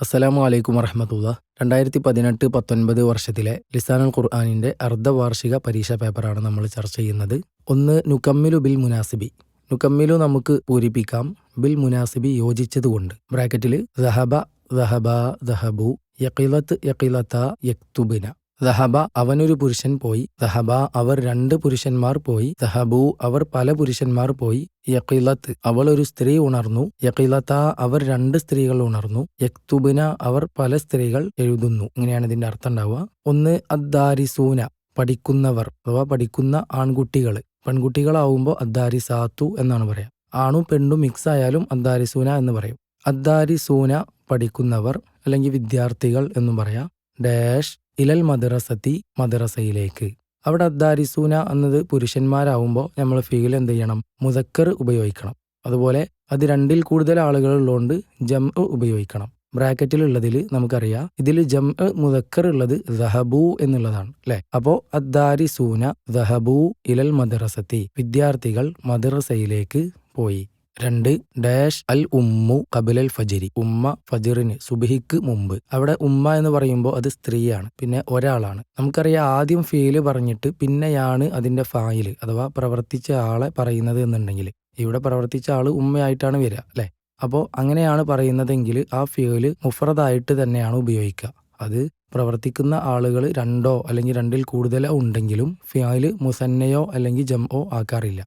അസ്സലാമു അലൈക്കും വറഹമത്തുള്ള. രണ്ടായിരത്തി പതിനെട്ട് പത്തൊൻപത് വർഷത്തിലെ ലിസാനുൽ ഖുർആാനിന്റെ അർദ്ധവാർഷിക പരീക്ഷാ പേപ്പറാണ് നമ്മൾ ചർച്ച ചെയ്യുന്നത്. ഒന്ന് നുക്കമ്മിലു ബിൽ മുനാസിബി. നുക്കമ്മിലു നമുക്ക് പൂരിപ്പിക്കാം. ബിൽ മുനാസിബി യോജിച്ചതുകൊണ്ട്. ബ്രാക്കറ്റിൽ ദഹബ ദഹബ ദഹബു യക്കിലത്ത് യക്കിലത്ത യക്തുബിന. ദഹബ അവനൊരു പുരുഷൻ പോയി ദഹബ അവർ രണ്ട് പുരുഷന്മാർ പോയി ദഹബു അവർ പല പുരുഷന്മാർ പോയി യക്കിലത്ത് അവൾ ഒരു സ്ത്രീ ഉണർന്നു യക്കിലത്ത അവർ രണ്ട് സ്ത്രീകൾ ഉണർന്നു യക്തുബിന അവർ പല സ്ത്രീകൾ എഴുതുന്നു. ഇങ്ങനെയാണ് ഇതിന്റെ അർത്ഥം ഉണ്ടാവുക. ഒന്ന് അദ്ദാരിസൂന പഠിക്കുന്നവർ അഥവാ പഠിക്കുന്ന ആൺകുട്ടികൾ പെൺകുട്ടികളാവുമ്പോൾ അദ്ദാരിസാത്തു എന്നാണ് പറയാം. ആണും പെണ്ണും മിക്സ് ആയാലും അദ്ദാരിസൂന എന്ന് പറയും. അദ്ദാരിസൂന പഠിക്കുന്നവർ അല്ലെങ്കിൽ വിദ്യാർത്ഥികൾ എന്നും പറയാം. ഡാഷ് ഇലൽ മദ്രസത്തി മദ്രസയിലേക്ക്. അവിടെ അദ്ദാരിസൂന എന്നത് പുരുഷന്മാരാവുമ്പോൾ നമ്മൾ ഫീൽ എന്ത് ചെയ്യണം? മുതക്കർ ഉപയോഗിക്കണം. അതുപോലെ അത് രണ്ടിൽ കൂടുതൽ ആളുകൾ ഉള്ളതുകൊണ്ട് ജം ഉപയോഗിക്കണം. ബ്രാക്കറ്റിലുള്ളതിൽ നമുക്കറിയാം ഇതിൽ ജം മുതക്കർ ഉള്ളത് ദഹബു എന്നുള്ളതാണ് അല്ലെ? അപ്പോ അദ്ദാരിസൂന ദഹബു ഇലൽ മദ്രസത്തി വിദ്യാർത്ഥികൾ മദ്രസയിലേക്ക് പോയി. രണ്ട് ഡാഷ് അൽ ഉമ്മു കബിലൽ ഫജിരി. ഉമ്മ ഫജിറിന് സുബിഹിക്ക് മുമ്പ്. അവിടെ ഉമ്മ എന്ന് പറയുമ്പോൾ അത് സ്ത്രീയാണ് പിന്നെ ഒരാളാണ്. നമുക്കറിയാം ആദ്യം ഫീൽ പറഞ്ഞിട്ട് പിന്നെയാണ് അതിന്റെ ഫായിൽ അഥവാ പ്രവർത്തിച്ച ആളെ പറയുന്നത് എന്നുണ്ടെങ്കിൽ. ഇവിടെ പ്രവർത്തിച്ച ആൾ ഉമ്മയായിട്ടാണ് വരിക അല്ലെ? അപ്പോൾ അങ്ങനെയാണ് പറയുന്നതെങ്കിൽ ആ ഫീൽ മുഫറദായിട്ട് തന്നെയാണ് ഉപയോഗിക്കുക. അത് പ്രവർത്തിക്കുന്ന ആളുകൾ രണ്ടോ അല്ലെങ്കിൽ രണ്ടിൽ കൂടുതലോ ഉണ്ടെങ്കിലും ഫിയാൽ മുസന്നയോ അല്ലെങ്കിൽ ജംഒ ആക്കാറില്ല.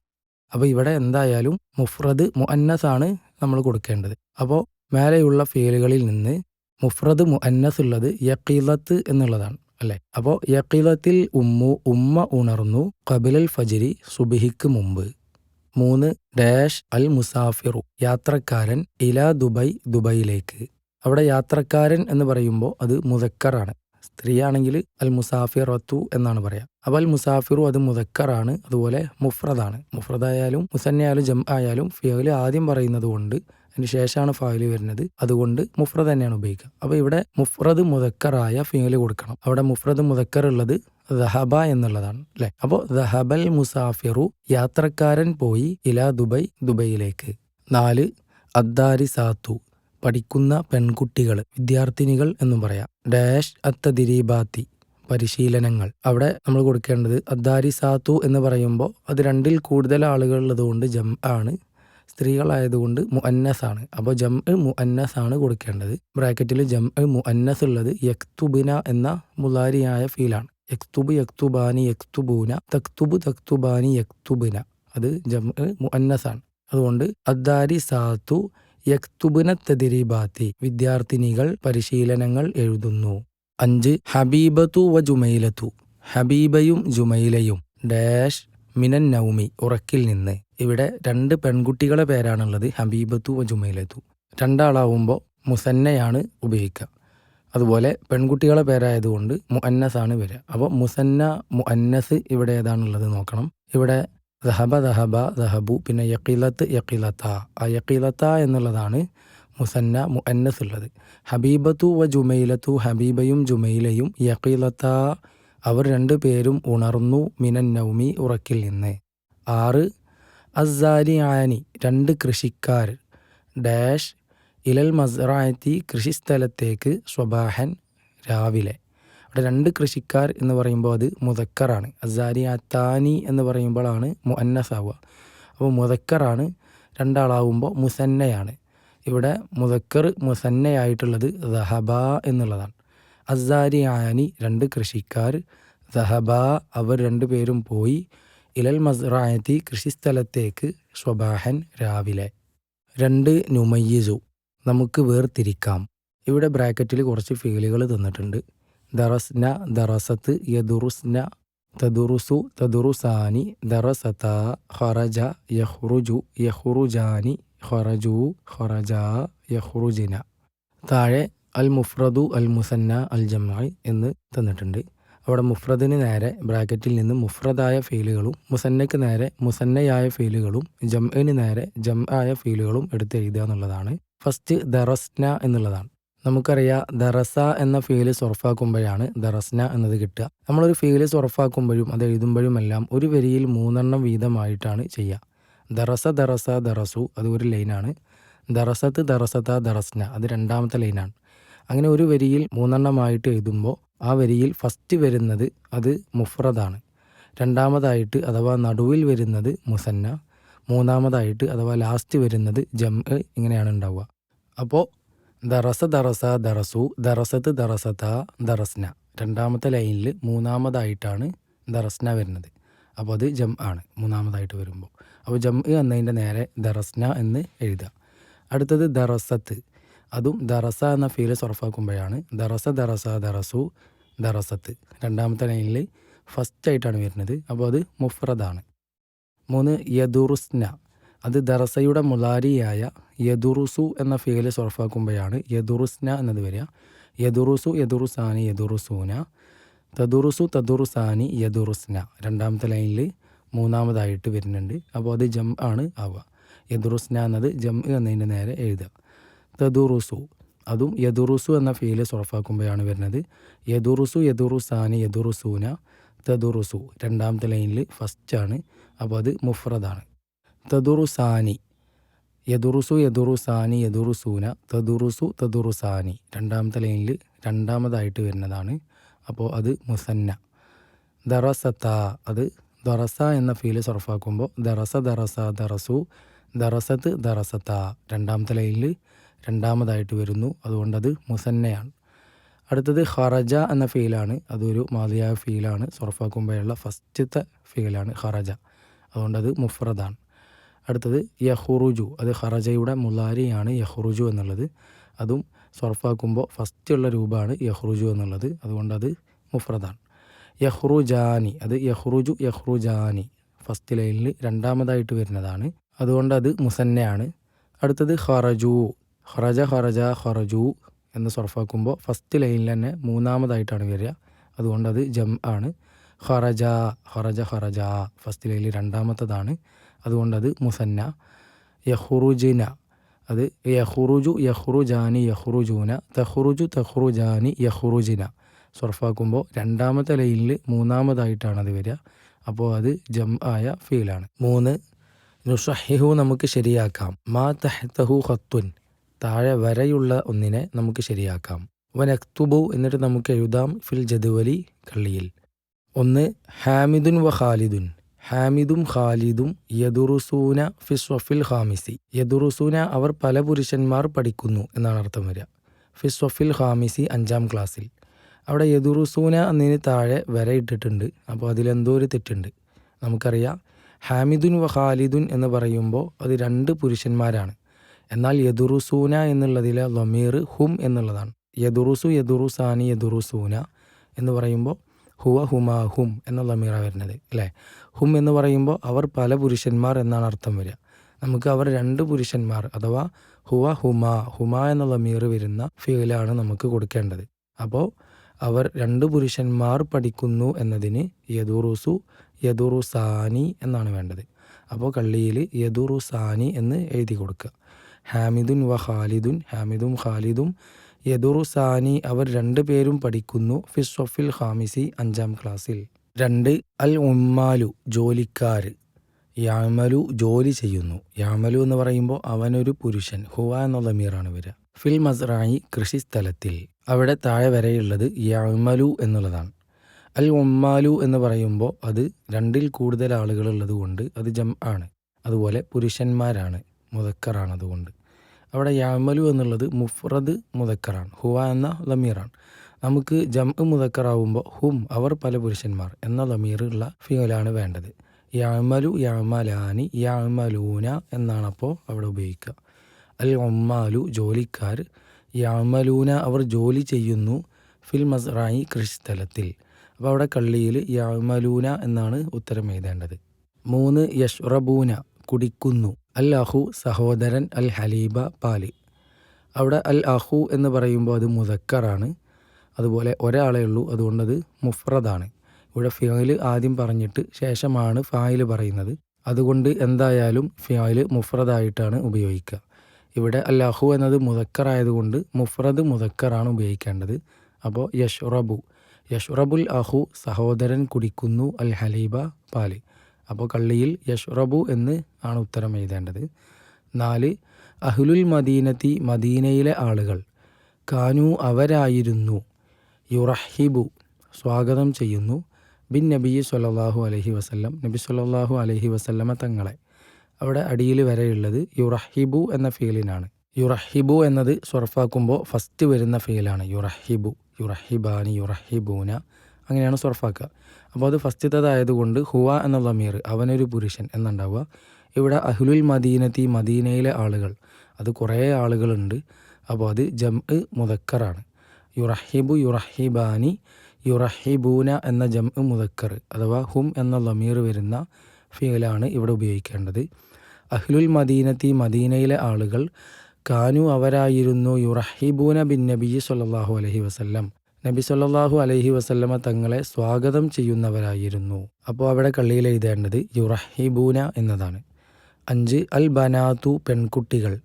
അപ്പോൾ ഇവിടെ എന്തായാലും മുഫ്രദ് മുഅന്നസ് ആണ് നമ്മൾ കൊടുക്കേണ്ടത്. അപ്പോൾ മേലെയുള്ള ഫീലുകളിൽ നിന്ന് മുഫ്രദ് മുഅന്നസ് ഉള്ളത് യക്കീലത്ത് എന്നുള്ളതാണ് അല്ലേ? അപ്പോൾ യക്കീലത്തിൽ ഉമ്മു ഉമ്മ ഉണർന്നു കബിലൽ ഫജിരി സുബിഹിക്ക് മുമ്പ്. മൂന്ന് ഡാഷ് അൽ മുസാഫിറു യാത്രക്കാരൻ ഇല ദുബൈ ദുബൈയിലേക്ക്. അവിടെ യാത്രക്കാരൻ എന്ന് പറയുമ്പോൾ അത് മുതക്കറാണ് സ്ത്രീയാണെങ്കിൽ അൽ മുസാഫിറത്തു എന്നാണ് പറയാം. അപ്പോൾ അൽ മുസാഫിറു അത് മുതക്കറാണ് അതുപോലെ മുഫ്രദാണ്. മുഫ്രദായാലും മുസന്നയായാലും ജം ആയാലും ഫിയൽ ആദ്യം പറയുന്നത് കൊണ്ട് അതിന് ശേഷമാണ് ഫായിൽ വരുന്നത്. അതുകൊണ്ട് മുഫ്രദ് തന്നെയാണ് ഉപയോഗിക്കുക. അപ്പോൾ ഇവിടെ മുഫ്രദ് മുതക്കറായ ഫിയൽ കൊടുക്കണം. അവിടെ മുഫ്രദ് മുതക്കർ ഉള്ളത് ദഹബ എന്നുള്ളതാണ് അല്ലെ? അപ്പോൾ ദഹബൽ മുസാഫിറു യാത്രക്കാരൻ പോയി ഇല ദുബൈ ദുബൈയിലേക്ക്. നാല് അദ്ദാരി സാത്തു പഠിക്കുന്ന പെൺകുട്ടികൾ വിദ്യാർത്ഥിനികൾ എന്നും പറയാം. ഡാഷ് അത്തദിരീബാത്തി പരിശീലനങ്ങൾ. അവിടെ നമ്മൾ കൊടുക്കേണ്ടത് അദ്ദാരി സാത്തു എന്ന് പറയുമ്പോൾ അത് രണ്ടിൽ കൂടുതൽ ആളുകൾ ഉള്ളതുകൊണ്ട് ജം ആണ്. സ്ത്രീകളായതുകൊണ്ട് മുഅന്നസ് ആണ്. അപ്പോൾ ജം മുഅന്നസ് ആണ് കൊടുക്കേണ്ടത്. ബ്രാക്കറ്റിൽ ജം മുഅന്നസ് ഉള്ളത് യക്തുബിന എന്ന മുലാരിയായ ഫീലാണ്. യക്തുബ് യക്തുബാനി യക്തുബൂന തക്തുബ് തക്തുബാനി യക്തുബിന. അത് ജം മുഅന്നസ് ആണ്. അതുകൊണ്ട് അദ്ദാരി സാത്തു യക്തുബിന തദിരിബാത്തി വിദ്യാർത്ഥിനികൾ പരിശീലനങ്ങൾ എഴുതുന്നു. അഞ്ച് ഹബീബത്തു വ ജുമൈലത്തു. ഹബീബയും ജുമൈലയും ഡാഷ് മിനൻ നൗമി ഉറക്കിൽ നിന്ന്. ഇവിടെ രണ്ട് പെൺകുട്ടികളെ പേരാണുള്ളത് ഹബീബത്തു വ ജുമൈലത്തു. രണ്ടാളാവുമ്പോൾ മുസന്നയാണ് ഉപയോഗിക്കുക. അതുപോലെ പെൺകുട്ടികളെ പേരായതുകൊണ്ട് മുഅന്നസ് ആണ് വരിക. അപ്പോൾ മുസന്ന മുഅന്നസ് ഇവിടെ ഏതാണുള്ളത് നോക്കണം. ഇവിടെ ദഹബ ദഹബ ദഹബു പിന്നെ യക്കീലത്ത് യക്കീലത്ത ആ യക്കീലത്ത എന്നുള്ളതാണ് മുസന്ന മുഅന്നസ് ഉള്ളത്. ഹബീബത്തു വ ജുമൈലത്തു ഹബീബയും ജുമൈലയും യക്കീലത്ത അവർ രണ്ടു പേരും ഉണർന്നു മിനൻ നൗമി ഉറക്കിൽ നിന്ന്. ആറ് അസാരിയാനി രണ്ട് കൃഷിക്കാർ. ഡാഷ് ഇലൽ മസ്റായത്തി കൃഷിസ്ഥലത്തേക്ക് സ്വബാഹൻ രാവിലെ. അവിടെ രണ്ട് കൃഷിക്കാർ എന്ന് പറയുമ്പോൾ അത് മുതക്കറാണ് അസാരി അത്താനി എന്ന് പറയുമ്പോഴാണ് മുഅന്നസാവുക. അപ്പോൾ മുതക്കറാണ് രണ്ടാളാവുമ്പോൾ മുസന്നയാണ്. ഇവിടെ മുതക്കർ മുസന്നയായിട്ടുള്ളത് ദഹബ എന്നുള്ളതാണ്. അസാരി ആനി രണ്ട് കൃഷിക്കാർ ദഹബ അവർ രണ്ടുപേരും പോയി ഇലൽ മസ്റായത്തി കൃഷിസ്ഥലത്തേക്ക് സ്വബാഹൻ രാവിലെ. രണ്ട് നുമയ്യസു. നമുക്ക് വേർതിരിക്കാം. ഇവിടെ ബ്രാക്കറ്റിൽ കുറച്ച് ഫീലുകൾ തന്നിട്ടുണ്ട്. ദറസ്ന ദറസത്ത് യദുറുസ്ന തദുറുസു തദുറുസാനി ദറസത ഖറജ യഹ്റുജു യഹ്റുജാനി ഖറജു ഖറജ യഹ്റുജിന താഴെ അൽ മുഫ്രദു അൽ മുസന്ന അൽ ജമായി എന്ന് തന്നിട്ടുണ്ട്. അവിടെ മുഫ്രദിന് നേരെ ബ്രാക്കറ്റിൽ നിന്ന് മുഫ്രദായ ഫീലുകളും മുസന്നയ്ക്ക് നേരെ മുസന്നയായ ഫീലുകളും ജംഇന് നേരെ ജം ആയ ഫീലുകളും എടുത്തെഴുതുക എന്നുള്ളതാണ്. ഫസ്റ്റ് ദറസ്ന എന്നുള്ളതാണ്. നമുക്കറിയാം ദറസ എന്ന ഫീൽ സൊറഫാക്കുമ്പോഴാണ് ദറസ്ന എന്നത് കിട്ടുക. നമ്മളൊരു ഫീൽ സൊറഫാക്കുമ്പോഴും അത് എഴുതുമ്പോഴുമെല്ലാം ഒരു വരിയിൽ മൂന്നെണ്ണം വീതമായിട്ടാണ് ചെയ്യുക. ദറസ ദറസ ദറസു അത് ഒരു ലൈനാണ് ദറസത്ത് ദറസത്ത ദറസ്ന അത് രണ്ടാമത്തെ ലൈനാണ് അങ്ങനെ ഒരു വരിയിൽ മൂന്നെണ്ണമായിട്ട് എഴുതുമ്പോൾ ആ വരിയിൽ ഫസ്റ്റ് വരുന്നത് അത് മുഫ്രദാണ്. രണ്ടാമതായിട്ട് അഥവാ നടുവിൽ വരുന്നത് മുസന്ന. മൂന്നാമതായിട്ട് അഥവാ ലാസ്റ്റ് വരുന്നത് ജം ഇങ്ങനെയാണ് ഉണ്ടാവുക. അപ്പോൾ ദറസ ദറസ ദറസു ദറസത്ത് ദറസത ദറസ്ന. രണ്ടാമത്തെ ലൈനിൽ മൂന്നാമതായിട്ടാണ് ദറസ്ന വരുന്നത്. അപ്പോൾ അത് ജം ആണ് മൂന്നാമതായിട്ട് വരുമ്പോൾ അപ്പോൾ ജം എന്നതിന്റെ നേരെ ദറസ്ന എന്ന് എഴുതുക അടുത്തത് ദറസത്ത്. അതും ദറസ എന്ന ഫീൽ സൊറഫാക്കുമ്പോഴാണ് ദറസ ദറസ ദറസു ദറസത്ത്. രണ്ടാമത്തെ ലൈനിൽ ഫസ്റ്റ് ആയിട്ടാണ് വരുന്നത്. അപ്പോൾ അത് മുഫ്രദാണ്. മൂന്ന് യദുറുസ്ന. അത് ദറസയുടെ മുലാരിയായ യദുറുസു എന്ന ഫീൽ സൊറഫാക്കുമ്പോഴാണ് യദുറുസ്ന എന്നത് വരിക. യദുറുസു യദുറുസാനി യദുറുസൂന. തദുറുസു തദുറുസാനി യദുറുസ്ന. രണ്ടാമത്തെ ലൈനിൽ മൂന്നാമതായിട്ട് വരുന്നുണ്ട്. അപ്പോൾ അത് ജം ആണ് ആവുക. യദുറുസ്ന എന്നത് ജം എന്നതിന്റെ നേരെ എഴുതുക. തദുറുസു. അതും യദുറുസു എന്ന ഫീൽ സൊറഫാക്കുമ്പോഴാണ് വരുന്നത്. യദുറുസു യദുറുസാനി യദുറുസൂന തദുറുസു. രണ്ടാമത്തെ ലൈനിൽ ഫസ്റ്റാണ് അപ്പോൾ അത് മുഫ്രദാണ് തദുറുസാനി. യദുറുസു യദുറുസാനി യദുറുസൂന തദുറുസു തദുറുസാനി. രണ്ടാമത്തെ ലൈനിൽ രണ്ടാമതായിട്ട് വരുന്നതാണ്. അപ്പോൾ അത് മുസന്ന. ദറസത്ത അത് ദറസ എന്ന ഫീൽ സൊറഫാക്കുമ്പോൾ ദറസ ദറസ ദറസു ദറസത്ത് ദറസത്ത രണ്ടാമത്തെ ലൈനിൽ രണ്ടാമതായിട്ട് വരുന്നു. അതുകൊണ്ടത് മുസന്നയാണ്. അടുത്തത് ഹറജ എന്ന ഫീലാണ്. അതൊരു മാതിയായ ഫീലാണ്. സൊറഫാക്കുമ്പോഴുള്ള ഫസ്റ്റത്തെ ഫീലാണ് ഹറജ അതുകൊണ്ടത് മുഫ്രദാണ്. അടുത്തത് യഹുറുജു. അത് ഹറജയുടെ മുലാരിയാണ് യഹുറുജു എന്നുള്ളത്. അതും സ്വർഫാക്കുമ്പോൾ ഫസ്റ്റ് ഉള്ള രൂപമാണ് യഹ്റുജു എന്നുള്ളത്. അതുകൊണ്ട് അത് മുഫ്രദാണ്. യഹ്റുജാനി. അത് യഹ്റുജു യഹ്റുജാനി. ഫസ്റ്റ് ലൈനിൽ രണ്ടാമതായിട്ട് വരുന്നതാണ്. അതുകൊണ്ട് അത് മുസന്നയാണ്. അടുത്തത് ഹറജു ഹറജ ഹറജ ഹറജു എന്ന് സ്വർഫാക്കുമ്പോൾ ഫസ്റ്റ് ലൈനിൽ തന്നെ മൂന്നാമതായിട്ടാണ് വരിക. അതുകൊണ്ട് അത് ജം ആണ് ഹറജ ഹറജ ഹറജ ഫസ്റ്റ് ലൈനിൽ രണ്ടാമത്തതാണ്. അതുകൊണ്ടത് മുസന്ന. യഹുറുജിന അത് യഹുറുജു യഹുറുജാനി യഹുറുജൂന തഹുറുജു തഹുറുജാനി യഹുറുജിന സൊറഫാക്കുമ്പോൾ രണ്ടാമത്തെ ലൈനിൽ മൂന്നാമതായിട്ടാണ് അത് വരിക. അപ്പോൾ അത് ജം ആയ ഫീലാണ്. മൂന്ന് നുഷഹിഹു നമുക്ക് ശരിയാക്കാം. മാ തഹ്തഹു ഖത്തുൻ താഴെ വരയുള്ള ഒന്നിനെ നമുക്ക് ശരിയാക്കാം. വൻ അക്തുബു എന്നിട്ട് നമുക്ക് എഴുതാം ഫിൽ ജദുവലി കള്ളിയിൽ. ഒന്ന് ഹാമിദുൻ വ ഖാലിദുൻ. ഹാമിദും ഖാലിദും യദുറുസൂന ഫിസ്വഫിൽ ഹാമിസി യദുറുസൂന അവർ പല പുരുഷന്മാർ പഠിക്കുന്നു എന്നാണ് അർത്ഥം വരിക. ഫിസ്വഫിൽ ഹാമിസി അഞ്ചാം ക്ലാസ്സിൽ. അവിടെ യദുറുസൂന എന്നതിന് താഴെ വര ഇട്ടിട്ടുണ്ട്. അപ്പോൾ അതിലെന്തോ ഒരു തെറ്റുണ്ട്. നമുക്കറിയാം. ഹാമിദുൻ വ ഖാലിദുൻ എന്ന് പറയുമ്പോൾ അത് രണ്ട് പുരുഷന്മാരാണ്. എന്നാൽ യദുറുസൂന എന്നുള്ളതിലെ ലൊമീർ ഹും എന്നുള്ളതാണ്. യദുറുസു യദുറുസാനി യദുറുസൂന എന്ന് പറയുമ്പോൾ ഹുവ ഹുമാ ഹും എന്നുള്ള മീറ വരുന്നത് അല്ലേ? ഹും എന്ന് പറയുമ്പോൾ അവർ പല പുരുഷന്മാർ എന്നാണ് അർത്ഥം വരിക. നമുക്ക് അവർ രണ്ട് പുരുഷന്മാർ അഥവാ ഹുവ ഹുമാ ഹുമാ എന്നുള്ള മീർ വരുന്ന ഫീലാണ് നമുക്ക് കൊടുക്കേണ്ടത്. അപ്പോൾ അവർ രണ്ട് പുരുഷന്മാർ പഠിക്കുന്നു എന്നതിന് യദുറുസു യദുറുസാനി എന്നാണ് വേണ്ടത്. അപ്പോൾ കള്ളിയിൽ യദുറുസാനി എന്ന് എഴുതി കൊടുക്കുക. ഹാമിദുൻ വ ഖാലിദുൻ ഹാമിദും ഖാലിദും യദുറുസാനി അവർ രണ്ടു പേരും പഠിക്കുന്നു ഫിസ്വഫിൽ ഹാമിസി അഞ്ചാം ക്ലാസ്സിൽ. രണ്ട് അൽ ഉമ്മാലു ജോലിക്കാർ യാമലു ജോലി ചെയ്യുന്നു. യാമലു എന്ന് പറയുമ്പോൾ അവനൊരു പുരുഷൻ ഹുവ എന്നുള്ള മീറാണ് വരിക ഫിൽ മസ്റായി കൃഷിസ്ഥലത്തിൽ അവിടെ താഴെ വരെയുള്ളത് യാമലു എന്നുള്ളതാണ്. അൽ ഉമ്മാലു എന്ന് പറയുമ്പോൾ അത് രണ്ടിൽ കൂടുതൽ ആളുകളുള്ളത് കൊണ്ട് അത് ജം ആണ് അതുപോലെ പുരുഷന്മാരാണ് മുതക്കറാണ് അതുകൊണ്ട്. അവിടെ യാമലു എന്നുള്ളത് മുഫ്രദ് മുതക്കറാണ് ഹുവ എന്ന ലമീറാണ് നമുക്ക് ജം മുതക്കറാവുമ്പോൾ ഹും അവർ പല പുരുഷന്മാർ എന്ന ലമീറുള്ള ഫിയലാണ് വേണ്ടത്. യാമലു യാമലാനി യാമലൂന എന്നാണ് അപ്പോൾ അവിടെ ഉപയോഗിക്കുക. അൽ ഒമ്മാലു ജോലിക്കാർ. യാമലൂന അവർ ജോലി ചെയ്യുന്നു ഫിൽ മസ്റായി കൃഷിസ്ഥലത്തിൽ. അപ്പോൾ അവിടെ കള്ളിയിൽ യാമലൂന എന്നാണ് ഉത്തരം എഴുതേണ്ടത്. മൂന്ന് യഷ്റബൂന. കുടിക്കുന്നു. അൽ അഹു സഹോദരൻ അൽ ഹലീബ പാൽ. അവിടെ അൽ അഹു എന്ന് പറയുമ്പോൾ അത് മുതക്കറാണ് അതുപോലെ ഒരാളേ ഉള്ളൂ അതുകൊണ്ടത് മുഫ്രദാണ്. ഇവിടെ ഫിയായിൽ ആദ്യം പറഞ്ഞിട്ട് ശേഷമാണ് ഫായിൽ പറയുന്നത്. അതുകൊണ്ട് എന്തായാലും ഫിയായിൽ മുഫ്രദായിട്ടാണ് ഉപയോഗിക്കുക. ഇവിടെ അൽ അഹു എന്നത് മുതക്കറായതുകൊണ്ട് മുഫ്രദ് മുതക്കറാണ് ഉപയോഗിക്കേണ്ടത്. അപ്പോൾ യഷ്റബു. യഷ്റബുൽ അഹു സഹോദരൻ കുടിക്കുന്നു അൽ ഹലീബ പാൽ. അപ്പോൾ കള്ളിയിൽ യഷ്റബു എന്ന് ആണ് ഉത്തരം എഴുതേണ്ടത്. നാല് അഹ്ലുൽ മദീനത്തി മദീനയിലെ ആളുകൾ. കാനു അവരായിരുന്നു. യുറഹിബു സ്വാഗതം ചെയ്യുന്നു. ബിൻ നബി സല്ലല്ലാഹു അലഹി വസല്ലം. നബി സല്ലല്ലാഹു അലഹി വസ്ല്ലമ തങ്ങളെ. അവിടെ അടിയിൽ വരെയുള്ളത് യുറഹിബു എന്ന ഫീലിനാണ്. യുറഹിബു എന്നത് സ്വർഫാക്കുമ്പോൾ ഫസ്റ്റ് വരുന്ന ഫീലാണ്. യുറഹിബു യുറഹിബാനി യുറഹിബൂന. അങ്ങനെയാണ് സ്വർഫാക്കുക അപ്പോൾ അത് ഫസ്റ്റത്തേതായതുകൊണ്ട് ഹുവ എന്ന ലമീർ അവനൊരു പുരുഷൻ എന്നുണ്ടാവുക. ഇവിടെ അഹ്ലുൽ മദീനത്തി മദീനയിലെ ആളുകൾ അത് കുറേ ആളുകളുണ്ട്. അപ്പോൾ അത് ജം മുതക്കറാണ് യുറഹിബു യുറഹിബാനി യുറഹിബൂന എന്ന ജം മുതക്കർ അഥവാ ഹും എന്ന ലമീർ വരുന്ന ഫീലാണ് ഇവിടെ ഉപയോഗിക്കേണ്ടത്. അഹ്ലുൽ മദീനത്തി മദീനയിലെ ആളുകൾ കാനു അവരായിരുന്നു യുറഹിബൂന ബിൻ നബി സല്ലല്ലാഹു അലഹി വസല്ലം. നബി സല്ലാഹു അലൈഹി വസല്ലമ തങ്ങളെ സ്വാഗതം ചെയ്യുന്നവരായിരുന്നു. അപ്പോൾ അവിടെ കള്ളിയിൽ എഴുതേണ്ടത് യുറഹിബൂന എന്നതാണ്. അഞ്ച് അൽ ബനാത്തു പെൺകുട്ടികൾ.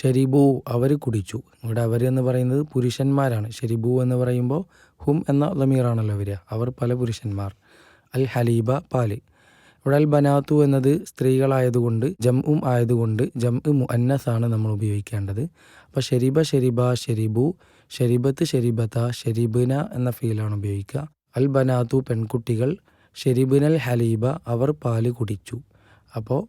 ഷെരിബു അവർ കുടിച്ചു. ഇവിടെ അവർ എന്ന് പറയുന്നത് പുരുഷന്മാരാണ്. ഷെരിബു എന്ന് പറയുമ്പോൾ ഹും എന്ന ലമീറാണല്ലോ വരിക. അവർ പല പുരുഷന്മാർ. അൽ ഹലീബ പാൽ. ഇവിടെ അൽ ബനാത്തു എന്നത് സ്ത്രീകളായതുകൊണ്ട് ജം ഉം ആയതുകൊണ്ട് ജം ഉ ആണ് നമ്മൾ ഉപയോഗിക്കേണ്ടത്. അപ്പോൾ ഷെരിബ ഷെരിബ ഷെരിബു ഷെരിബത്ത് ഷെരിബത്ത ഷെരിബിന എന്ന ഫീലാണ് ഉപയോഗിക്കുക. അൽ ബനാത്തു പെൺകുട്ടികൾ ഷെരിബിനൽ ഹലീബ അവർ പാൽ കുടിച്ചു. അപ്പോൾ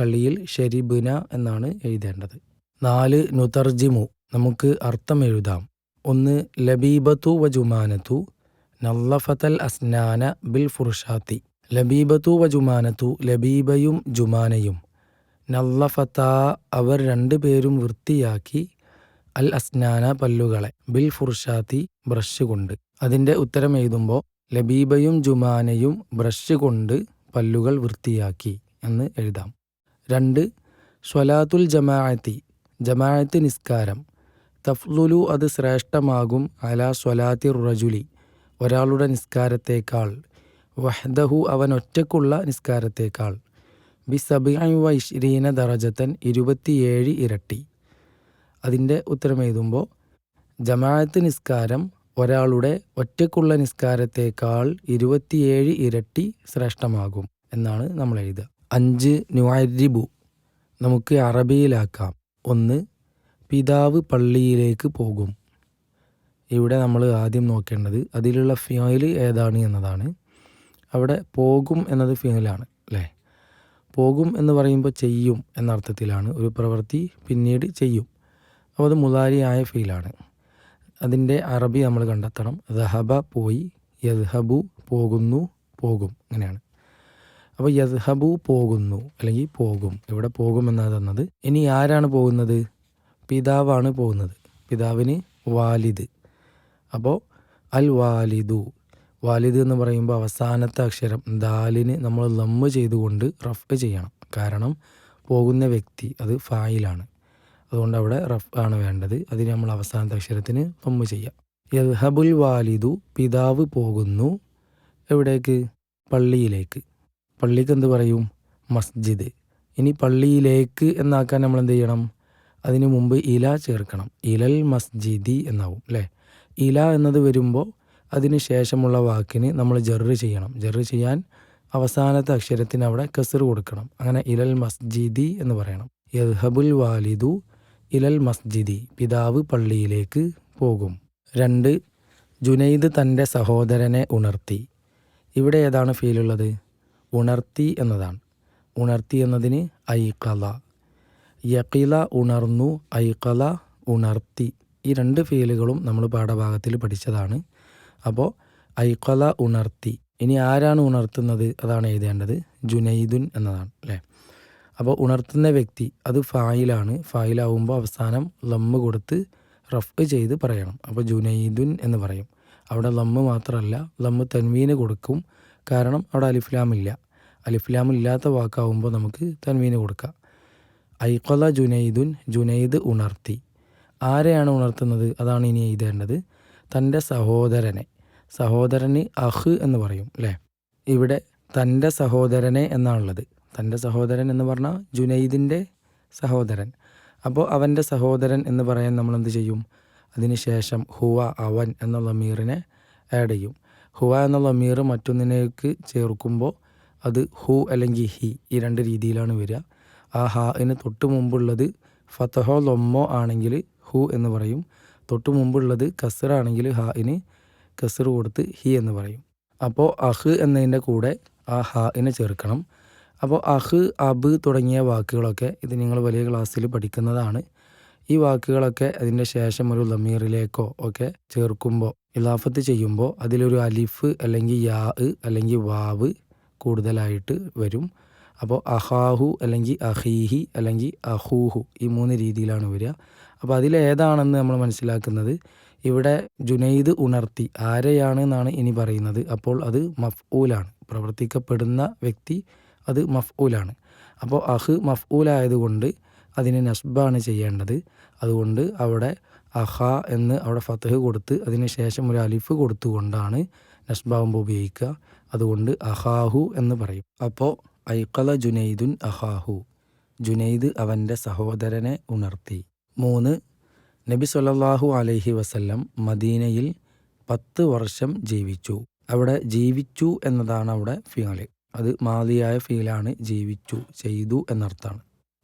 കളിയിൽ ഷെരിബിന എന്നാണ് എഴുതേണ്ടത്. നാല് നുതർജിമു. നമുക്ക് അർത്ഥം എഴുതാം. ഒന്ന് ലബീബത്തു വ ജുമാനത്തു നല്ലഫത്തൽ അസ്നാന ബിൽ ഫുർഷാത്തി. ലബീബത്തു വ ജുമാനത്തു ലബീബയും ജുമാനയും. നല്ലഫത്ത അവർ രണ്ടുപേരും വൃത്തിയാക്കി അൽ അസ്നാന പല്ലുകളെ ബിൽ ഫുർഷാത്തി ബ്രഷ് കൊണ്ട്. അതിന്റെ ഉത്തരം എഴുതുമ്പോൾ ലബീബയും ജുമാനയും ബ്രഷ് കൊണ്ട് പല്ലുകൾ വൃത്തിയാക്കി എന്ന് എഴുതാം. രണ്ട് സ്വലാത്തുൽ ജമാഅത്തി ജമാഅത്ത് നിസ്കാരം. തഫ്ലുലു അത് ശ്രേഷ്ഠമാകും അല സ്വലാത്തി റജുലി ഒരാളുടെ നിസ്കാരത്തേക്കാൾ. വഹ്ദഹു അവൻ ഒറ്റക്കുള്ള നിസ്കാരത്തേക്കാൾ. ബി സബിഅ വ ഇഷ്രീന ദറജത്തൻ ഇരുപത്തിയേഴ് ഇരട്ടി. അതിന്റെ ഉത്തരം എഴുതുമ്പോൾ ജമാഅത്ത് നിസ്കാരം ഒരാളുടെ ഒറ്റക്കുള്ള നിസ്കാരത്തേക്കാൾ ഇരുപത്തിയേഴ് ഇരട്ടി ശ്രേഷ്ഠമാകും എന്നാണ് നമ്മൾ എഴുതുക അഞ്ച് നുവാരിബു നമുക്ക് അറബിയിലാക്കാം. ഒന്ന് പിതാവ് പള്ളിയിലേക്ക് പോകും. ഇവിടെ നമ്മൾ ആദ്യം നോക്കേണ്ടത് അതിലുള്ള ഫിയോയിൽ ഏതാണ് എന്നതാണ്. അവിടെ പോകും എന്നത് ഫിയോയിലാണ് അല്ലേ? പോകും എന്ന് പറയുമ്പോൾ ചെയ്യും എന്ന അർത്ഥത്തിലാണ് ഒരു പ്രവൃത്തി പിന്നീട് ചെയ്യും. അപ്പോൾ അത് മുതാരിയായ ഫീലാണ്. അതിന്റെ അറബി നമ്മൾ കണ്ടെത്തണം. ദഹബ പോയി യദ്ഹബു പോകുന്നു പോകും. അങ്ങനെയാണ് അപ്പോൾ യദ്ഹബു പോകുന്നു അല്ലെങ്കിൽ പോകും. ഇവിടെ പോകും തന്നത്? ഇനി ആരാണ് പോകുന്നത്? പിതാവാണ് പോകുന്നത്. പിതാവിന് വാലിദ്. അപ്പോൾ അൽ വാലിദു. വാലിദ് എന്ന് പറയുമ്പോൾ അവസാനത്തെ അക്ഷരം. ദാലിന് നമ്മൾ ലമ്മ് ചെയ്തുകൊണ്ട് റഫ് ചെയ്യണം. കാരണം പോകുന്ന വ്യക്തി അത് ഫായിലാണ്. അതുകൊണ്ട് അവിടെ റഫ് ആണ് വേണ്ടത്. അതിന് നമ്മൾ അവസാനത്തെ അക്ഷരത്തിന് പമ്പ് ചെയ്യാം. യദ്ഹബുൽ വാലിദു പിതാവ് പോകുന്നു. എവിടേക്ക്? പള്ളിയിലേക്ക്. പള്ളിക്ക് എന്ത് പറയും? മസ്ജിദ്. ഇനി പള്ളിയിലേക്ക് എന്നാക്കാൻ നമ്മൾ എന്ത് ചെയ്യണം? അതിനു മുമ്പ് ഇല ചേർക്കണം. ഇലൽ മസ്ജിദി എന്നാവും അല്ലേ? ഇല എന്നത് വരുമ്പോൾ അതിന് ശേഷമുള്ള വാക്കിന് നമ്മൾ ജറു ചെയ്യണം. ജറു ചെയ്യാൻ അവസാനത്തെ അക്ഷരത്തിന് അവിടെ കസർ കൊടുക്കണം. അങ്ങനെ ഇലൽ മസ്ജിദി എന്ന് പറയണം. യദ്ഹബുൽ വാലിദു ഇലൽ മസ്ജിദി പിതാവ് പള്ളിയിലേക്ക് പോകും. രണ്ട് ജുനൈദ് തന്റെ സഹോദരനെ ഉണർത്തി. ഇവിടെ ഏതാണ് ഫീലുള്ളത്? ഉണർത്തി എന്നതാണ്. ഉണർത്തി എന്നതിന് ഐക്കല യക്കില ഉണർന്നു ഐക്കല ഉണർത്തി. ഈ രണ്ട് ഫീലുകളും നമ്മൾ പാഠഭാഗത്തിൽ പഠിച്ചതാണ്. അപ്പോൾ ഐക്കല ഉണർത്തി. ഇനി ആരാണ് ഉണർത്തുന്നത്? അതാണ് എഴുതേണ്ടത്. ജുനൈദുൻ എന്നതാണ് അല്ലേ? അപ്പോൾ ഉണർത്തുന്ന വ്യക്തി അത് ഫായിലാണ്. ഫായിലാവുമ്പോൾ അവസാനം ലമ്മ് കൊടുത്ത് റഫ് ചെയ്ത് പറയണം. അപ്പോൾ ജുനൈദുൻ എന്ന് പറയും. അവിടെ ലമ്മ് മാത്രമല്ല ലമ്മ് തൻവീന് കൊടുക്കും. കാരണം അവിടെ അലിഫ്ലാം ഇല്ല അലിഫ്ലാം ഇല്ലാത്ത വാക്കാവുമ്പോൾ നമുക്ക് തൻവീന് കൊടുക്കാം. ഐക്കൊല ജുനൈദുൻ ജുനൈദ് ഉണർത്തി. ആരെയാണ് ഉണർത്തുന്നത്? അതാണ് ഇനി എഴുതേണ്ടത്. തന്റെ സഹോദരനെ. സഹോദരന് അഹ് എന്ന് പറയും അല്ലേ? ഇവിടെ തന്റെ സഹോദരനെ എന്നാണുള്ളത്. തന്റെ സഹോദരൻ എന്ന് പറഞ്ഞാൽ ജുനൈദിന്റെ സഹോദരൻ. അപ്പോൾ അവന്റെ സഹോദരൻ എന്ന് പറയാൻ നമ്മൾ എന്ത് ചെയ്യും അതിനുശേഷം ഹുവ അവൻ എന്നുള്ള മീറിനെ ആഡ് ചെയ്യും. ഹുവ എന്നുള്ള മീർ മറ്റൊന്നിനേക്ക് ചേർക്കുമ്പോൾ അത് ഹു അല്ലെങ്കിൽ ഹി ഈ രണ്ട് രീതിയിലാണ് വരിക. ആ ഹാന് തൊട്ട് മുമ്പുള്ളത് ഫതഹോ ലൊമ്മോ ആണെങ്കിൽ ഹു എന്ന് പറയും. തൊട്ട് മുമ്പുള്ളത് കസറാണെങ്കിൽ ഹാന് കസർ കൊടുത്ത് ഹി എന്ന് പറയും. അപ്പോൾ അഹ് എന്നതിന്റെ കൂടെ ആ ഹാഇനെ ചേർക്കണം. അപ്പോൾ അഹ് അബ് തുടങ്ങിയ വാക്കുകളൊക്കെ ഇത് നിങ്ങൾ വലിയ ക്ലാസ്സിൽ പഠിക്കുന്നതാണ്. ഈ വാക്കുകളൊക്കെ അതിന്റെ ശേഷം ഒരു ലമീറിലേക്കോ ഒക്കെ ചേർക്കുമ്പോൾ ഇലാഫത്ത് ചെയ്യുമ്പോൾ അതിലൊരു അലിഫ് അല്ലെങ്കിൽ യാ അല്ലെങ്കിൽ വാവ് കൂടുതലായിട്ട് വരും. അപ്പോൾ അഹാഹു അല്ലെങ്കിൽ അഹീഹി അല്ലെങ്കിൽ അഹൂഹു ഈ മൂന്ന് രീതിയിലാണ് വരിക. അപ്പോൾ അതിലേതാണെന്ന് നമ്മൾ മനസ്സിലാക്കുന്നത്? ഇവിടെ ജുനൈദ് ഉണർത്തി ആരെയാണ് എന്നാണ് ഇനി പറയുന്നത്. അപ്പോൾ അത് മഫ്ഊലാണ്. പ്രവർത്തിക്കപ്പെടുന്ന വ്യക്തി അത് മഫ്ഊലാണ്. അപ്പോൾ അഹ് മഫ്ഊലായതുകൊണ്ട് അതിന് നസ്ബാണ് ചെയ്യേണ്ടത്. അതുകൊണ്ട് അവിടെ അഹ എന്ന് അവിടെ ഫത്തഹ് കൊടുത്ത് അതിന് ശേഷം ഒരു അലിഫ് കൊടുത്തുകൊണ്ടാണ് നസ്ബാവുമ്പോൾ ഉപയോഗിക്കുക. അതുകൊണ്ട് അഹാഹു എന്ന് പറയും. അപ്പോൾ ഐക്കല ജുനൈദുൻ അഹാഹു. ജുനൈദ് അവന്റെ സഹോദരനെ ഉണർത്തി. മൂന്ന് നബി സല്ലല്ലാഹു അലൈഹി വസല്ലം മദീനയിൽ പത്ത് വർഷം ജീവിച്ചു. അവിടെ ജീവിച്ചു എന്നതാണ് അവിടെ ഫീൽ അത് മാതിയായ ഫീലാണ് ജീവിച്ചു ചെയ്തു എന്നർത്ഥമാണ്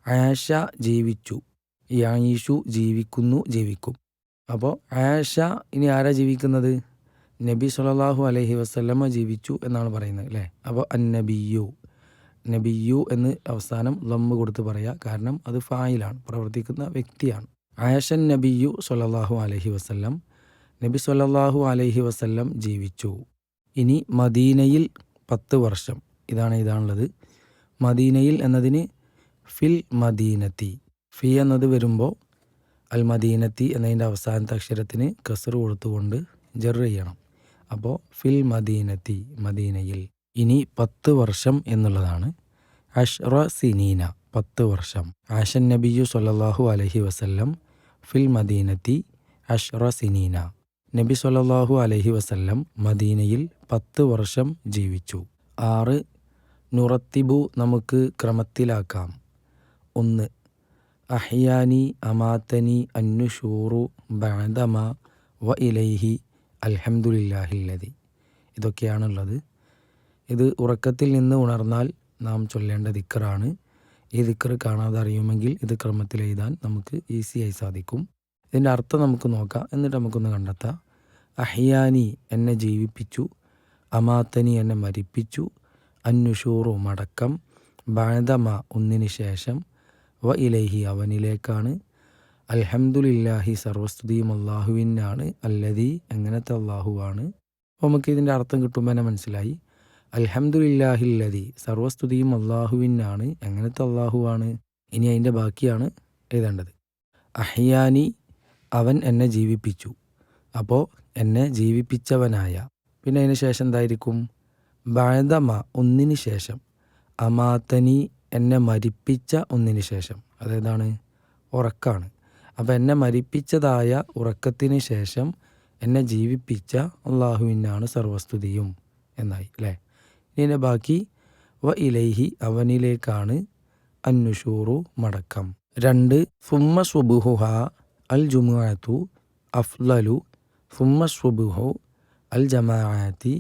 ആഷ ജീവിച്ചു യാഷു ജീവിക്കുന്നു ജീവിക്കും. അപ്പോൾ ആഷ ഇനി ആരാ ജീവിക്കുന്നത്? നബി സുലല്ലാഹു അലഹി വസ്ലമ ജീവിച്ചു എന്നാണ് പറയുന്നത് അല്ലേ? അപ്പോൾ അന്നബിയു നബിയു എന്ന് അവസാനം ലമ്മ് കൊടുത്ത് പറയുക കാരണം അത് ഫായിലാണ് പ്രവർത്തിക്കുന്ന വ്യക്തിയാണ്. ആയഷൻ നബിയു സുലല്ലാഹു അലഹി വസല്ലം നബി സുലല്ലാഹു അലഹി വസല്ലം ജീവിച്ചു. ഇനി മദീനയിൽ പത്ത് വർഷം. ഇതാണ് ഇതാണുള്ളത്. മദീനയിൽ എന്നതിന് ഫിൽ മദീനത്തി. ഫി എന്നത് വരുമ്പോൾ അൽ മദീനത്തി എന്നതിന്റെ അവസാനത്തെ അക്ഷരത്തിന് കസർ കൊടുത്തുകൊണ്ട് ജർ ചെയ്യണം. അപ്പോൾ ഫിൽ മദീനത്തി മദീനയിൽ. ഇനി പത്ത് വർഷം എന്നുള്ളതാണ്. അഷ്റ സിനീന പത്ത് വർഷം. ആഷൻ നബിയു സല്ലല്ലാഹു അലഹി വസല്ലം ഫിൽ മദീനത്തി അഷ്റ സിനീന. നബി സല്ലല്ലാഹു അലഹി വസല്ലം മദീനയിൽ പത്ത് വർഷം ജീവിച്ചു. ആറ് നുറത്തിബു നമുക്ക് ക്രമത്തിലാക്കാം. ഒന്ന് അഹ്യാനി അമാത്തനി അന്നുഷൂറു ബാദമ വ ഇലൈഹി അൽഹംദുലില്ലാഹില്ലതി ഇതൊക്കെയാണുള്ളത്. ഇത് ഉറക്കത്തിൽ നിന്ന് ഉണർന്നാൽ നാം ചൊല്ലേണ്ട ദിക്കറാണ് ഈ ദിക്കർ കാണാതെ അറിയുമെങ്കിൽ ഇത് ക്രമത്തിൽ എഴുതാൻ നമുക്ക് ഈസിയായി സാധിക്കും. ഇതിന്റെ അർത്ഥം നമുക്ക് നോക്കാം. എന്നിട്ട് നമുക്കൊന്ന് കണ്ടെത്താം. അഹിയാനി എന്നെ ജീവിപ്പിച്ചു. അമാത്തനി എന്നെ മരിപ്പിച്ചു. അന്നുഷൂറു മടക്കം ബാദമ ഒന്നിന് ശേഷം വ ഇലൈഹി അവനിലേക്കാണ്. അൽഹംദുലില്ലാഹി സർവസ്തുതിയും അള്ളാഹുവിനാണ് അല്ലതി എങ്ങനത്തെ അള്ളാഹുവാണ് അപ്പോൾ നമുക്ക് ഇതിന്റെ അർത്ഥം കിട്ടുമ്പോൾ തന്നെ മനസ്സിലായി. അൽഹംദുലില്ലാഹില്ലതി സർവസ്തുതിയും അള്ളാഹുവിനാണ് എങ്ങനത്തെ അള്ളാഹുവാണ് ഇനി അതിന്റെ ബാക്കിയാണ് എഴുതേണ്ടത്. അഹിയാനി അവൻ എന്നെ ജീവിപ്പിച്ചു. അപ്പോൾ എന്നെ ജീവിപ്പിച്ചവനായ. പിന്നെ അതിന് ശേഷം എന്തായിരിക്കും? ബാദമ ഒന്നിന് ശേഷം അമാത്തനി എന്നെ മരിപ്പിച്ച ഒന്നിന് ശേഷം. അതേതാണ് ഉറക്കാണ്. അപ്പം എന്നെ മരിപ്പിച്ചതായ ഉറക്കത്തിന് ശേഷം എന്നെ ജീവിപ്പിച്ച അള്ളാഹുവിനാണ് സർവസ്തുതിയും എന്നായി അല്ലേ? ഇനി ബാക്കി വ ഇലൈഹി അവനിലേക്കാണ് അന്നുഷൂറു മടക്കം. രണ്ട് ഫുമ്മ സുബുഹുഹ അൽ ജുമുഅത്തു അഫ്ലലു ഫുമ്മ സുബുഹു അൽ ജമാഅത്തി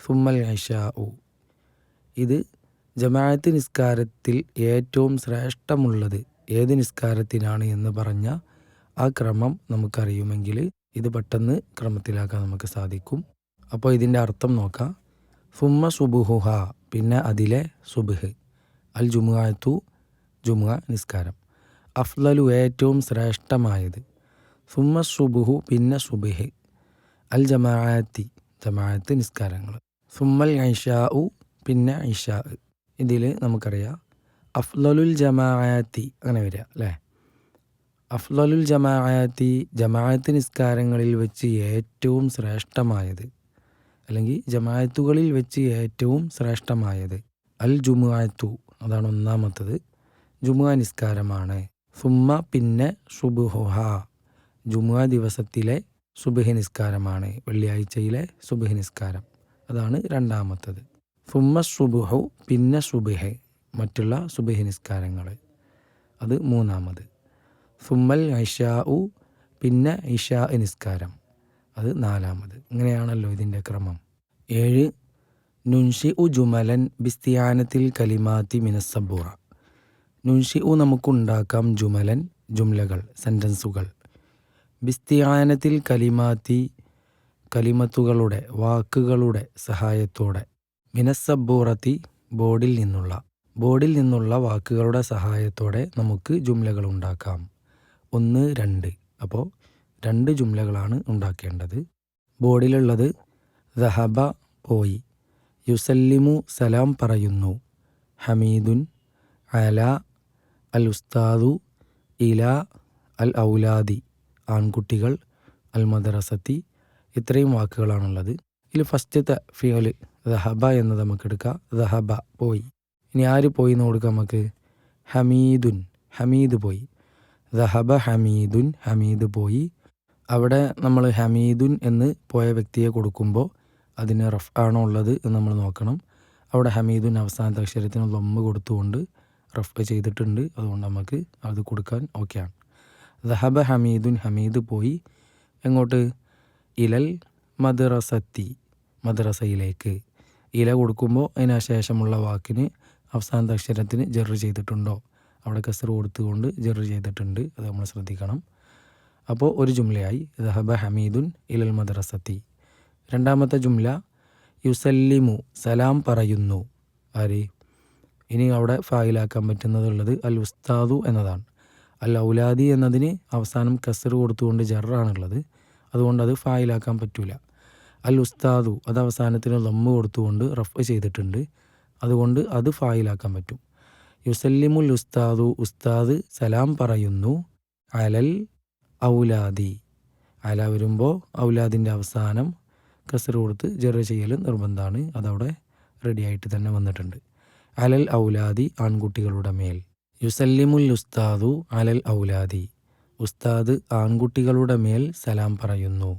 ഫുമ്മൽ ഇഷാഉ ഇത് ജമാഅത്ത് നിസ്കാരത്തിൽ ഏറ്റവും ശ്രേഷ്ഠമുള്ളത് ഏത് നിസ്കാരത്തിനാണ് എന്ന് പറഞ്ഞ ആ ക്രമം നമുക്കറിയുമെങ്കിൽ ഇത് പെട്ടെന്ന് ക്രമത്തിലാക്കാൻ നമുക്ക് സാധിക്കും. അപ്പോൾ ഇതിന്റെ അർത്ഥം നോക്കാം. ഫുമ്മ സുബുഹുഹ പിന്നെ അതിലെ സുബുഹ്. അൽ ജുമുഅത്തു ജുമുഅ നിസ്കാരം. അഫ്ലലു ഏറ്റവും ശ്രേഷ്ഠമായത്. ഫുമ്മ സുബുഹു പിന്നെ സുബുഹ്. അൽ ജമാഅത്തി ജമാഅത്ത് നിസ്കാരങ്ങൾ. ഫുമ്മൽ ഉ പിന്നെ ഐഷാ ഇതിൽ നമുക്കറിയാം. അഫ്ലലുൽ ജമാഅത്തി അങ്ങനെ വരിക അല്ലേ? അഫ്ലലുൽ ജമാഅത്തി ജമാഅത്ത് നിസ്കാരങ്ങളിൽ വെച്ച് ഏറ്റവും ശ്രേഷ്ഠമായത് അല്ലെങ്കിൽ ജമാഅത്തുകളിൽ വെച്ച് ഏറ്റവും ശ്രേഷ്ഠമായത് അൽ ജുമുഅത്തു അതാണ് ഒന്നാമത്തത്. ജുമുഅ നിസ്കാരമാണ്. സുമ്മ പിന്നെ സുബുഹുഹ. ജുമുഅ ദിവസത്തിലെ സുബഹി നിസ്കാരമാണ്. വെള്ളിയാഴ്ചയിലെ സുബഹി നിസ്കാരം. അതാണ് രണ്ടാമത്തത്. ഫുമ്മ സുബുഹു പിന്നെ സുബിഹ മറ്റുള്ള സുബഹി നിസ്കാരങ്ങൾ. അത് മൂന്നാമത്. ഫുമ്മൽ ഇഷാഉ പിന്നെ ഇഷാ നിസ്കാരം. അത് നാലാമത്. ഇങ്ങനെയാണല്ലോ ഇതിന്റെ ക്രമം. ഏഴ് നുൻഷി ഉ ജുമലൻ ബിസ്തിയാനത്തിൽ കലിമാത്തി മിനസബൂറ നുൻഷി ഉ നമുക്കുണ്ടാക്കാം ജുമലൻ ജുംലകൾ സെന്റൻസുകൾ. ബിസ്തിയാനത്തിൽ കലിമാത്തി കലിമത്തുകളുടെ വാക്കുകളുടെ സഹായത്തോടെ. മിനസ്സബ്ബൂറത്തി ബോർഡിൽ നിന്നുള്ള ബോർഡിൽ നിന്നുള്ള വാക്കുകളുടെ സഹായത്തോടെ നമുക്ക് ജുംലകൾ ഉണ്ടാക്കാം. ഒന്ന് രണ്ട്. അപ്പോൾ രണ്ട് ജുംലകളാണ് ഉണ്ടാക്കേണ്ടത്. ബോർഡിലുള്ളത് ദഹബ പോയി. യുസല്ലിമു സലാം പറയുന്നു ഹമീദുൻ അല അൽ ഉസ്താദു ഇല അൽ ഔലാദി. ആൺകുട്ടികൾ അൽ മദ്രസത്തി ഇത്രയും വാക്കുകളാണുള്ളത്. ഇതിൽ ഫസ്റ്റത്തെ ഫിയൽ ദഹബ എന്ന് നമുക്ക് എടുക്കാം. ദഹബ പോയി. ഇനി ആര് പോയി എന്ന് കൊടുക്കാം നമുക്ക്? ഹമീദുൻ. ഹമീദ് പോയി. ദഹബ ഹമീദുൻ. ഹമീദ് പോയി. അവിടെ നമ്മൾ ഹമീദുൻ എന്ന് പോയ വ്യക്തിയെ കൊടുക്കുമ്പോൾ അതിന് റഫ് ആണോ ഉള്ളത് എന്ന് നമ്മൾ നോക്കണം. അവിടെ ഹമീദുൻ അവസാനത്തെ അക്ഷരത്തിന് ലൊമ്മ കൊടുത്തുകൊണ്ട് റഫ് ചെയ്തിട്ടുണ്ട്. അതുകൊണ്ട് നമുക്ക് അത് കൊടുക്കാൻ ഓക്കെയാണ്. ദഹബ ഹമീദുൻ ഹമീദ് പോയി. എങ്ങോട്ട്? ഇലൽ മദ്രസത്തി മദ്രസയിലേക്ക് ഇല കൊടുക്കുമ്പോൾ അതിനുശേഷമുള്ള വാക്കിന് അവസാനത്തെ അക്ഷരത്തിന് ജെറ് ചെയ്തിട്ടുണ്ടോ? അവിടെ കസർ കൊടുത്തുകൊണ്ട് ജെറ് ചെയ്തിട്ടുണ്ട്. അത് നമ്മൾ ശ്രദ്ധിക്കണം. അപ്പോൾ ഒരു ജുംലയായി. ദഹബ ഹമീദുൻ ഇലൽ മദ്രസത്തി. രണ്ടാമത്തെ ജുംല യുസല്ലിമു സലാം പറയുന്നു. ആര്? ഇനി അവിടെ ഫായിലാക്കാൻ പറ്റുന്നതുള്ളത് അൽ ഉസ്താദു എന്നതാണ്. അൽ ഔലാദി എന്നതിന് അവസാനം കസർ കൊടുത്തുകൊണ്ട് ജറാണുള്ളത് അതുകൊണ്ട് അത് ഫായിലാക്കാൻ പറ്റൂല. അൽ ഉസ്താദു അത് അവസാനത്തിന് ലമ്മ് കൊടുത്തുകൊണ്ട് റഫ് ചെയ്തിട്ടുണ്ട്. അതുകൊണ്ട് അത് ഫായിലാക്കാൻ പറ്റും. യുസല്ലിമുൽ ഉസ്താദു ഉസ്താദ് സലാം പറയുന്നു അലൽ ഔലാദി. അല വരുമ്പോൾ ഔലാദിന്റെ അവസാനം കസർ കൊടുത്ത് ജെറ ചെയ്യൽ നിർബന്ധമാണ് അതവിടെ റെഡിയായിട്ട് തന്നെ വന്നിട്ടുണ്ട്. അലൽ ഔലാദി ആൺകുട്ടികളുടെ മേൽ. യുസല്ലിമുൽ ഉസ്താദു അലൽ ഔലാദി. ഉസ്താദ് ആൺകുട്ടികളുടെ മേൽ സലാം പറയുന്നു.